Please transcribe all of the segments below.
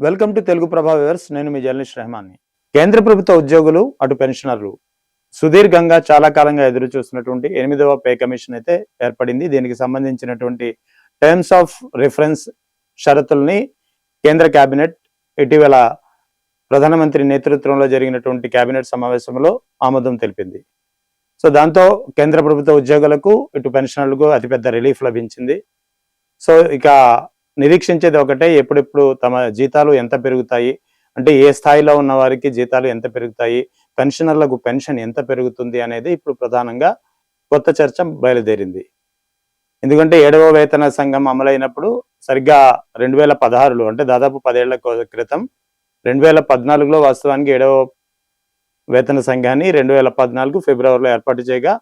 Welcome to Telugu ప్రభా viewers నేను మీ journalist రెహమాన్ని. కేంద్ర ప్రభుత్వ ఉద్యోగులు అటు పెన్షనర్లు సుదీర్ఘంగా చాలా కాలంగా ఎదురు చూస్తున్నటువంటి ఎనిమిదవ పే కమిషన్ అయితే ఏర్పడింది. దీనికి సంబంధించినటువంటి టర్మ్స్ ఆఫ్ రిఫరెన్స్ షరతుల్ని కేంద్ర కేబినెట్ ఇటీవల ప్రధానమంత్రి నేతృత్వంలో జరిగినటువంటి కేబినెట్ సమావేశంలో ఆమోదం తెలిపింది. సో దాంతో కేంద్ర ప్రభుత్వ ఉద్యోగులకు ఇటు పెన్షనర్లకు అతిపెద్ద రిలీఫ్ లభించింది. సో ఇక నిరీక్షించేది ఒకటే ఎప్పుడెప్పుడు తమ జీతాలు ఎంత పెరుగుతాయి అంటే ఏ స్థాయిలో ఉన్న వారికి జీతాలు ఎంత పెరుగుతాయి పెన్షనర్లకు పెన్షన్ ఎంత పెరుగుతుంది అనేది ఇప్పుడు ప్రధానంగా కొత్త చర్చ బయలుదేరింది. ఎందుకంటే ఏడవ వేతన సంఘం అమలైనప్పుడు సరిగ్గా రెండు వేల పదహారులో అంటే దాదాపు పదేళ్ళ క్రితం రెండు వేల పద్నాలుగులో వాస్తవానికి ఏడవ వేతన సంఘాన్ని రెండు వేల పద్నాలుగు ఫిబ్రవరిలో ఏర్పాటు చేయగా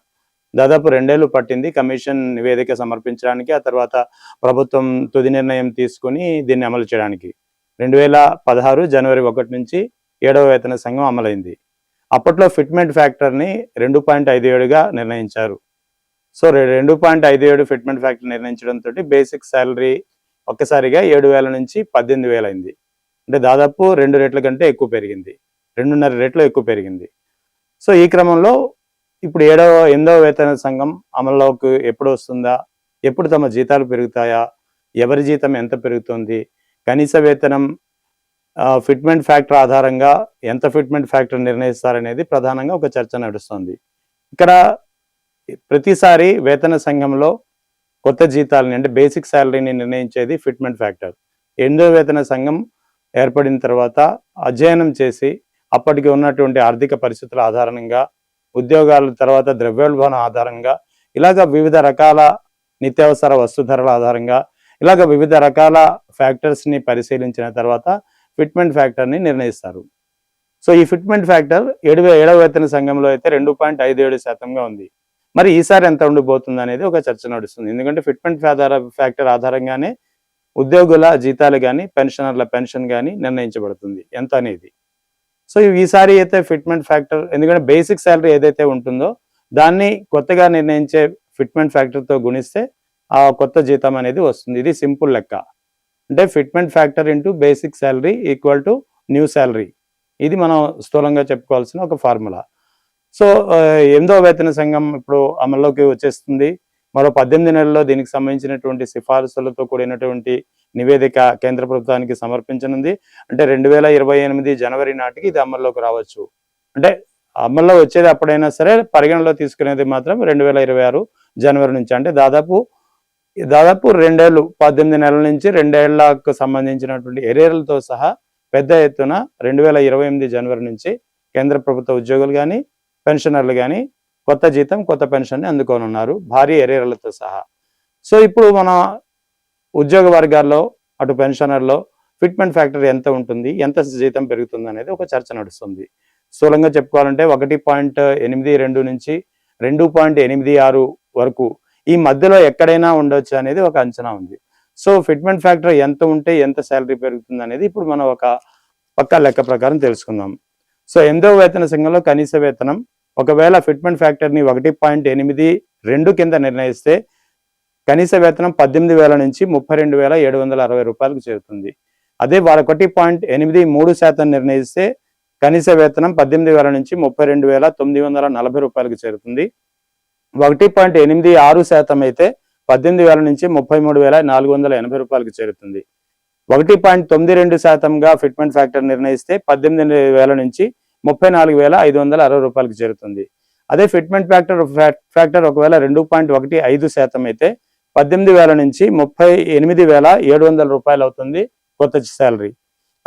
దాదాపు రెండేళ్ళు పట్టింది కమిషన్ నివేదిక సమర్పించడానికి ఆ తర్వాత ప్రభుత్వం తుది నిర్ణయం తీసుకుని దీన్ని అమలు చేయడానికి. రెండు వేల పదహారు జనవరి ఒకటి నుంచి ఏడవ వేతన సంఘం అమలైంది. అప్పట్లో ఫిట్మెంట్ ఫ్యాక్టర్ని రెండు పాయింట్ ఐదు ఏడుగా నిర్ణయించారు. సో రెండు పాయింట్ ఐదు ఏడు ఫిట్మెంట్ ఫ్యాక్టర్ నిర్ణయించడంతో బేసిక్ శాలరీ ఒక్కసారిగా ఏడు వేల నుంచి పద్దెనిమిది వేలు అయింది. అంటే దాదాపు రెండు రెట్ల కంటే ఎక్కువ పెరిగింది. రెండున్నర రెట్లు ఎక్కువ పెరిగింది. సో ఈ క్రమంలో ఇప్పుడు ఏడవ ఎనిమిదవ వేతన సంఘం అమల్లోకి ఎప్పుడు వస్తుందా? ఎప్పుడు తమ జీతాలు పెరుగుతాయా? ఎవరి జీతం ఎంత పెరుగుతుంది? కనీస వేతనం ఫిట్మెంట్ ఫ్యాక్టర్ ఆధారంగా ఎంత ఫిట్మెంట్ ఫ్యాక్టర్ నిర్ణయిస్తారనేది ప్రధానంగా ఒక చర్చ నడుస్తుంది. ఇక్కడ ప్రతిసారి వేతన సంఘంలో కొత్త జీతాలని అంటే బేసిక్ శాలరీని నిర్ణయించేది ఫిట్మెంట్ ఫ్యాక్టర్. ఎనిమిదో వేతన సంఘం ఏర్పడిన తర్వాత అధ్యయనం చేసి అప్పటికి ఉన్నటువంటి ఆర్థిక పరిస్థితుల ఆధారంగా ఉద్యోగాల తర్వాత ద్రవ్యోల్బణం ఆధారంగా ఇలాగ వివిధ రకాల నిత్యావసర వస్తు ధరల ఆధారంగా ఇలాగ వివిధ రకాల ఫ్యాక్టర్స్ని పరిశీలించిన తర్వాత ఫిట్మెంట్ ఫ్యాక్టర్ని నిర్ణయిస్తారు. సో ఈ ఫిట్మెంట్ ఫ్యాక్టర్ ఏడు ఏడవ వేతన సంఘంలో అయితే రెండు పాయింట్ ఐదు ఏడు శాతంగా ఉంది. మరి ఈసారి ఎంత ఉండిపోతుంది అనేది ఒక చర్చ నడుస్తుంది. ఎందుకంటే ఫిట్మెంట్ ఫ్యాక్టర్ ఆధారంగానే ఉద్యోగుల జీతాలు కానీ పెన్షనర్ల పెన్షన్ కానీ నిర్ణయించబడుతుంది. ఎంత అనేది? సో ఈసారి అయితే ఫిట్మెంట్ ఫ్యాక్టర్ ఎందుకంటే బేసిక్ శాలరీ ఏదైతే ఉంటుందో దాన్ని కొత్తగా నిర్ణయించే ఫిట్మెంట్ ఫ్యాక్టర్తో గుణిస్తే ఆ కొత్త జీతం అనేది వస్తుంది. ఇది సింపుల్ లెక్క. అంటే fitment factor into basic salary equal to new salary. ఇది మనం స్థూలంగా చెప్పుకోవాల్సిన ఒక ఫార్ములా. సో ఎందో ఎనిమిదో వేతన సంఘం ఇప్పుడు అమల్లోకి వచ్చేస్తుంది. మరో పద్దెనిమిది నెలల్లో దీనికి సంబంధించినటువంటి సిఫారసులతో కూడినటువంటి నివేదిక కేంద్ర ప్రభుత్వానికి సమర్పించనుంది. అంటే రెండు వేల ఇరవై ఎనిమిది జనవరి నాటికి ఇది అమల్లోకి రావచ్చు. అంటే అమల్లో వచ్చేది అప్పుడైనా సరే పరిగణలో తీసుకునేది మాత్రం రెండు వేల ఇరవై ఆరు జనవరి నుంచి. అంటే దాదాపు దాదాపు రెండేళ్ళు పద్దెనిమిది నెలల నుంచి రెండేళ్ళకు సంబంధించినటువంటి ఎరేర్లతో సహా పెద్ద ఎత్తున రెండు వేల ఇరవై ఎనిమిది జనవరి నుంచి కేంద్ర ప్రభుత్వ ఉద్యోగులు కానీ పెన్షనర్లు కానీ కొత్త జీతం కొత్త పెన్షన్ని అందుకోనున్నారు భారీ ఎరేరలతో సహా. సో ఇప్పుడు మన ఉద్యోగ వర్గాల్లో అటు పెన్షనర్లో ఫిట్మెంట్ ఫ్యాక్టర్ ఎంత ఉంటుంది? ఎంత జీతం పెరుగుతుంది అనేది ఒక చర్చ నడుస్తుంది. స్థూలంగా చెప్పుకోవాలంటే ఒకటి పాయింట్ ఎనిమిది రెండు నుంచి రెండు పాయింట్ ఎనిమిది ఆరు వరకు ఈ మధ్యలో ఎక్కడైనా ఉండొచ్చు అనేది ఒక అంచనా ఉంది. సో ఫిట్మెంట్ ఫ్యాక్టర్ ఎంత ఉంటే ఎంత శాలరీ పెరుగుతుంది అనేది ఇప్పుడు మనం ఒక పక్కా లెక్క ప్రకారం తెలుసుకుందాం. సో ఎనిమిదవ వేతన సంఘంలో కనీస వేతనం ఒకవేళ ఫిట్మెంట్ ఫ్యాక్టర్ని ఒకటి పాయింట్ ఎనిమిది రెండు కింద నిర్ణయిస్తే కనీస వేతనం పద్దెనిమిది వేల నుంచి ముప్పై రెండు వేల ఏడు వందల అరవై రూపాయలకు చేరుతుంది. అదే వాళ్ళ ఒకటి పాయింట్ ఎనిమిది మూడు శాతం నిర్ణయిస్తే కనీస వేతనం పద్దెనిమిది వేల నుంచి ముప్పై రెండు వేల తొమ్మిది వందల నలభై రూపాయలకు చేరుతుంది. ఒకటి పాయింట్ ఎనిమిది ఆరు శాతం అయితే పద్దెనిమిది వేల నుంచి ముప్పై మూడు వేల నాలుగు వందల ఎనభై రూపాయలకు చేరుతుంది. ఒకటి పాయింట్ తొమ్మిది రెండు శాతంగా ఫిట్మెంట్ ఫ్యాక్టర్ నిర్ణయిస్తే పద్దెనిమిది వేల నుంచి ముప్పై నాలుగు వేల ఐదు వందల అరవై రూపాయలకు చేరుతుంది. అదే ఫిట్మెంట్ ఫ్యాక్టర్ ఫ్యాక్టర్ ఒకవేళ రెండు పాయింట్ ఒకటి ఐదు శాతం అయితే పద్దెనిమిది వేల నుంచి ముప్పై ఎనిమిది వేల ఏడు వందల రూపాయలు అవుతుంది కొత్త శాలరీ.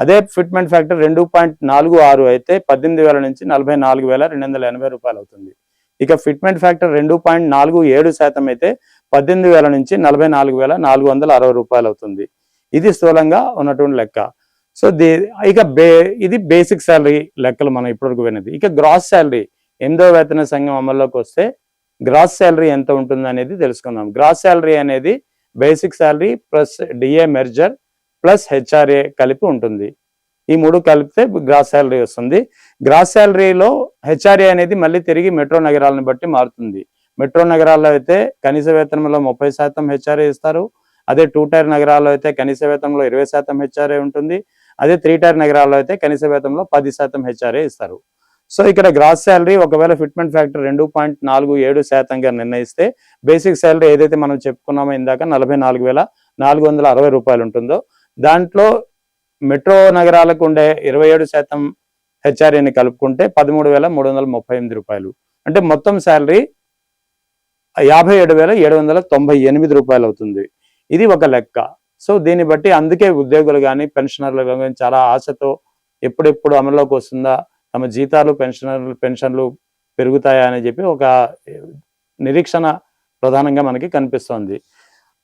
అదే ఫిట్మెంట్ ఫ్యాక్టర్ రెండు పాయింట్ నాలుగు ఆరు అయితే పద్దెనిమిది వేల నుంచి నలభై నాలుగు వేల రెండు వందల ఎనభై రూపాయలు అవుతుంది. ఇక ఫిట్మెంట్ ఫ్యాక్టర్ రెండు పాయింట్ నాలుగు ఏడు శాతం అయితే పద్దెనిమిది వేల నుంచి నలభై నాలుగు వేల నాలుగు వందల అరవై రూపాయలు అవుతుంది. ఇది స్థూలంగా ఉన్నటువంటి లెక్క. సో దీ ఇక బే ఇది బేసిక్ శాలరీ లెక్కలు మనం ఇప్పటివరకు విన్నది. ఇక గ్రాస్ శాలరీ ఎనిమిదో వేతన సంఘం అమల్లోకి వస్తే గ్రాస్ శాలరీ ఎంత ఉంటుంది అనేది తెలుసుకుందాం. గ్రాస్ శాలరీ అనేది basic salary plus DA merger plus HRA కలిపి ఉంటుంది. ఈ మూడు కలిపితే గ్రాస్ శాలరీ వస్తుంది. గ్రాస్ శాలరీలో హెచ్ఆర్ఏ అనేది మళ్ళీ తిరిగి మెట్రో నగరాలను బట్టి మారుతుంది. మెట్రో నగరాల్లో అయితే కనీస వేతనంలో ముప్పై శాతం హెచ్ఆర్ఏ ఇస్తారు. అదే టూ టైర్ నగరాల్లో అయితే కనీస వేతనంలో ఇరవై శాతం హెచ్ఆర్ఏ ఉంటుంది. అదే త్రీ టైర్ నగరాల్లో అయితే కనీస వేతంలో పది శాతం హెచ్ఆర్ఏ ఇస్తారు. సో ఇక్కడ గ్రాస్ శాలరీ ఒకవేళ ఫిట్మెంట్ ఫ్యాక్టర్ రెండు పాయింట్ నాలుగు ఏడు శాతంగా నిర్ణయిస్తే బేసిక్ శాలరీ ఏదైతే మనం చెప్పుకున్నామో ఇందాక నలభై నాలుగు వేల నాలుగు వందల అరవై రూపాయలు ఉంటుందో దాంట్లో మెట్రో నగరాలకు ఉండే ఇరవై ఏడు శాతం హెచ్ఆర్ఏని కలుపుకుంటే పదమూడు వేల మూడు వందల ముప్పై ఎనిమిది రూపాయలు. అంటే మొత్తం శాలరీ యాభై ఏడు వేల ఏడు వందల తొంభై ఎనిమిది రూపాయలు అవుతుంది. ఇది ఒక లెక్క. సో దీన్ని బట్టి అందుకే ఉద్యోగులు కానీ పెన్షనర్లు కానీ చాలా ఆశతో ఎప్పుడెప్పుడు అమల్లోకి వస్తుందా తమ జీతాలు పెన్షనర్లు పెన్షన్లు పెరుగుతాయా అని చెప్పి ఒక నిరీక్షణ ప్రధానంగా మనకి కనిపిస్తోంది.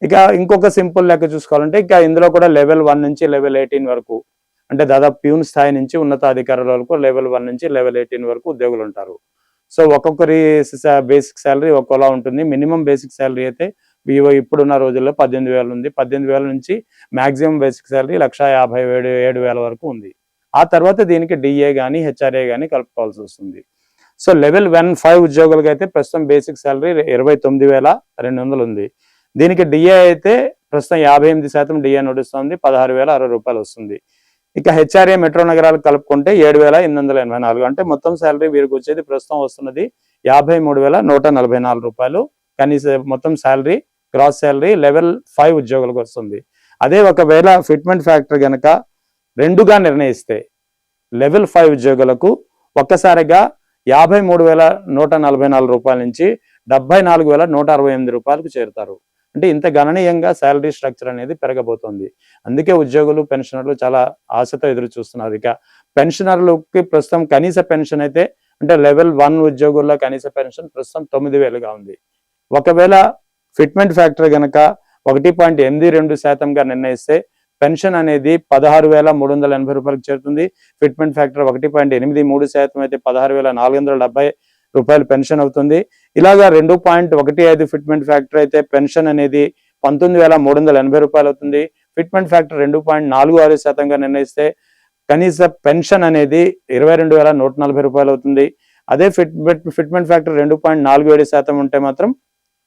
ఇక ఇంకొక సింపుల్ లెక్క చూసుకోవాలంటే ఇక ఇందులో కూడా లెవెల్ వన్ నుంచి లెవెల్ ఎయిటీన్ వరకు అంటే దాదాపు ప్యూన్ స్థాయి నుంచి ఉన్నతాధికారుల వరకు లెవెల్ వన్ నుంచి లెవెల్ ఎయిటీన్ వరకు ఉద్యోగులు ఉంటారు. సో ఒక్కొక్కరి బేసిక్ శాలరీ ఒక్కోలా ఉంటుంది. మినిమం బేసిక్ శాలరీ అయితే వివో ఇప్పుడున్న రోజుల్లో పద్దెనిమిది వేలు ఉంది. పద్దెనిమిది వేల నుంచి మాక్సిమం బేసిక్ శాలరీ లక్ష యాభై ఏడు ఏడు వేల వరకు ఉంది. ఆ తర్వాత దీనికి డిఏ కానీ హెచ్ఆర్ఏ కానీ కలుపుకోవాల్సి వస్తుంది. సో లెవెల్ వన్ ఫైవ్ ఉద్యోగులకి అయితే ప్రస్తుతం బేసిక్ శాలరీ ఇరవై తొమ్మిది వేల రెండు వందలు ఉంది. దీనికి డిఏ అయితే ప్రస్తుతం యాభై ఎనిమిది శాతం డిఏ నడుస్తుంది పదహారు వేల అరవై రూపాయలు వస్తుంది. ఇక హెచ్ఆర్ఏ మెట్రో నగరాలు కలుపుకుంటే ఏడు వేల ఎనిమిది వందల ఎనభై నాలుగు. అంటే మొత్తం శాలరీ వీరికి వచ్చేది ప్రస్తుతం వస్తున్నది యాభై మూడు వేల నూట నలభై నాలుగు రూపాయలు. కనీస మొత్తం salary gross salary level five ఉద్యోగులకు వస్తుంది. అదే ఒకవేళ ఫిట్మెంట్ ఫ్యాక్టర్ కనుక రెండుగా నిర్ణయిస్తే లెవెల్ ఫైవ్ ఉద్యోగులకు ఒక్కసారిగా యాభై మూడు వేల నూట నలభై నాలుగు రూపాయల నుంచి డెబ్బై నాలుగు వేల నూట అరవై ఎనిమిది రూపాయలకు చేరుతారు. అంటే ఇంత గణనీయంగా శాలరీ స్ట్రక్చర్ అనేది పెరగబోతోంది. అందుకే ఉద్యోగులు పెన్షనర్లు చాలా ఆశతో ఎదురు చూస్తున్నారు. ఇక పెన్షనర్లకి ప్రస్తుతం కనీస పెన్షన్ అయితే అంటే లెవెల్ వన్ ఉద్యోగుల్లో కనీస పెన్షన్ ప్రస్తుతం తొమ్మిది వేలుగా ఉంది. ఒకవేళ ఫిట్మెంట్ ఫ్యాక్టర్ గనక ఒకటి పాయింట్ ఎనిమిది రెండు శాతంగా నిర్ణయిస్తే పెన్షన్ అనేది పదహారు వేల మూడు వందల ఎనభై రూపాయలకు చేరుతుంది. ఫిట్మెంట్ ఫ్యాక్టర్ ఒకటి పాయింట్ ఎనిమిది మూడు శాతం అయితే పదహారు వేల నాలుగు వందల డెబ్బై రూపాయలు పెన్షన్ అవుతుంది. ఇలాగా రెండు పాయింట్ ఒకటి ఐదు ఫిట్మెంట్ ఫ్యాక్టర్ అయితే పెన్షన్ అనేది పంతొమ్మిది వేల మూడు వందల ఎనభై రూపాయలు అవుతుంది. ఫిట్మెంట్ ఫ్యాక్టర్ రెండు పాయింట్ నాలుగు ఆరు శాతంగా నిర్ణయిస్తే కనీస పెన్షన్ అనేది ఇరవై రెండు వేల నూట నలభై రూపాయలు అవుతుంది. అదే ఫిట్మెంట్ ఫిట్మెంట్ ఫ్యాక్టర్ రెండు పాయింట్ నాలుగు ఏడు శాతం ఉంటే మాత్రం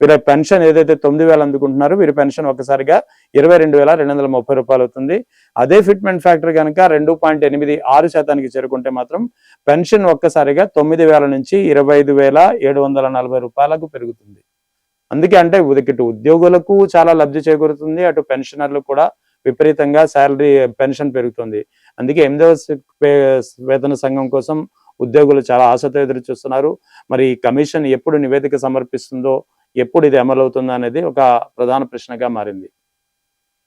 వీరి పెన్షన్ ఏదైతే తొమ్మిది వేలు అందుకుంటున్నారో వీరి పెన్షన్ ఒక్కసారిగా ఇరవై రెండు వేల రెండు వందల ముప్పై రూపాయలు అవుతుంది. అదే ఫిట్మెంట్ ఫ్యాక్టర్ కనుక రెండు పాయింట్ ఎనిమిది ఆరు శాతానికి చేరుకుంటే మాత్రం పెన్షన్ ఒక్కసారిగా తొమ్మిది వేల నుంచి ఇరవై ఐదు వేల ఏడు వందల నలభై రూపాయలకు పెరుగుతుంది. అందుకే అంటే ఇటు ఉద్యోగులకు చాలా లబ్ధి చేకూరుతుంది. అటు పెన్షనర్లు కూడా విపరీతంగా శాలరీ పెన్షన్ పెరుగుతుంది. అందుకే ఎనిమిదవ వేతన సంఘం కోసం ఉద్యోగులు చాలా ఆశతో ఎదురు చూస్తున్నారు. మరి ఈ కమిషన్ ఎప్పుడు నివేదిక సమర్పిస్తుందో ఎప్పుడు ఇది అమలవుతుందో అనేది ఒక ప్రధాన ప్రశ్నగా మారింది.